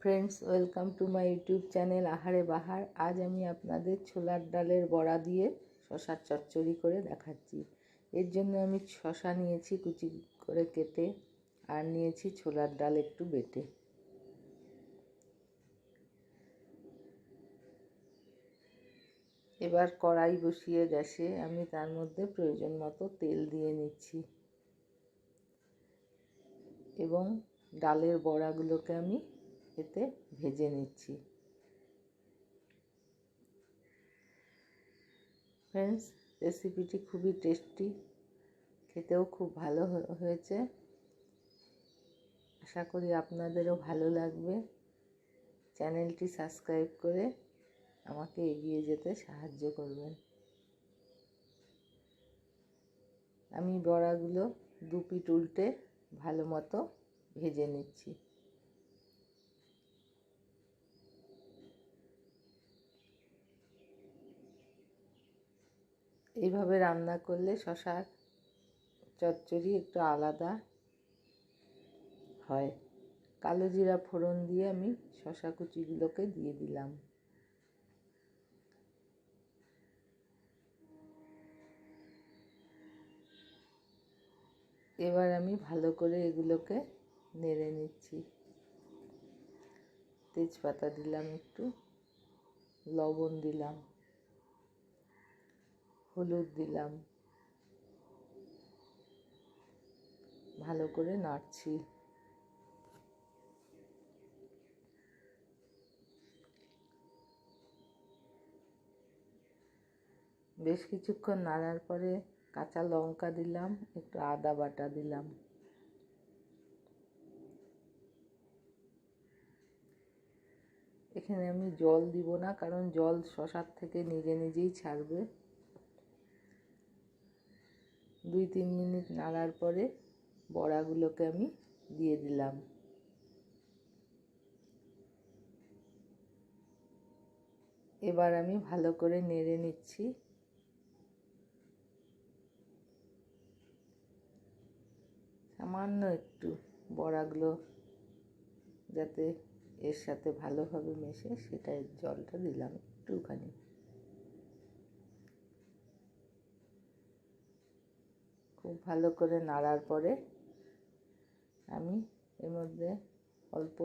Friends welcome to my YouTube channel Ahare Bahar আজ আমি আপনাদের ছোলার ডালের বড়া দিয়ে শশার চচ্চড়ি করে দেখাচ্ছি। এর জন্য আমি শশা নিয়েছি কুচি করে কেটে আর নিয়েছি ছোলার ডাল একটু বেটে। এবার কড়াই বসিয়ে গ্যাসে আমি তার মধ্যে প্রয়োজন মতো তেল দিয়ে নিচ্ছি। এবং ডালের বড়াগুলোকে আমি এতে ভেজে নিচ্ছি। ফ্রেন্ডস রেসিপিটি খুবই টেস্টি খেতেও খুব ভালো হয়েছে। আশা করি আপনাদেরও ভালো লাগবে। চ্যানেলটি সাবস্ক্রাইব করে আমাকে এগিয়ে যেতে সাহায্য করবেন। আমি বড়াগুলো দু পিট উল্টে ভালো মতো ভেজে নিচ্ছি। এইভাবে রান্না করলে শশার চচ্চড়ি একটু আলাদা হয়। কালো জিরা ফোড়ন দিয়ে আমি শশা কুচিগুলোকে দিয়ে দিলাম। এবার আমি ভালো করে এগুলোকে নেড়ে নিচ্ছি। তেজপাতা দিলাম একটু, লবণ দিলাম। হলুদ দিলাম। ভালো করে নাড়ছি। বেশ কিছুক্ষণ নাড়ার পরে কাঁচা লঙ্কা দিলাম, একটু আদা বাটা দিলাম। এখানে আমি জল দিব না, কারণ জল শশার থেকে নিজে নিজেই ছাড়বে। দুই তিন মিনিট নাড়ার পরে বড়াগুলোকে আমি দিয়ে দিলাম। এবার আমি ভালো করে নেড়ে নিচ্ছি। সামান্য একটু বড়াগুলো যাতে এর সাথে ভালোভাবে মেশে সেটাই জলটা দিলাম একটুখানি। খুব ভালো করে নাড়ার পরে আমি এর মধ্যে অল্প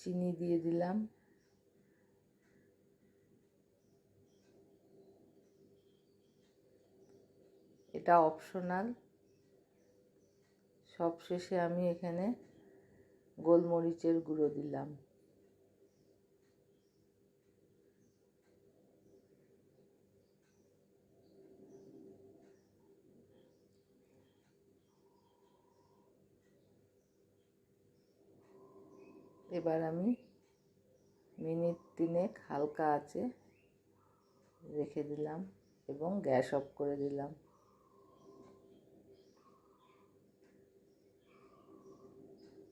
চিনি দিয়ে দিলাম। এটা অপশনাল। সবশেষে আমি এখানে গোলমরিচের গুঁড়ো দিলাম। এবার আমি মিনিট তিনেক হালকা আছে রেখে দিলাম এবং গ্যাস অফ করে দিলাম।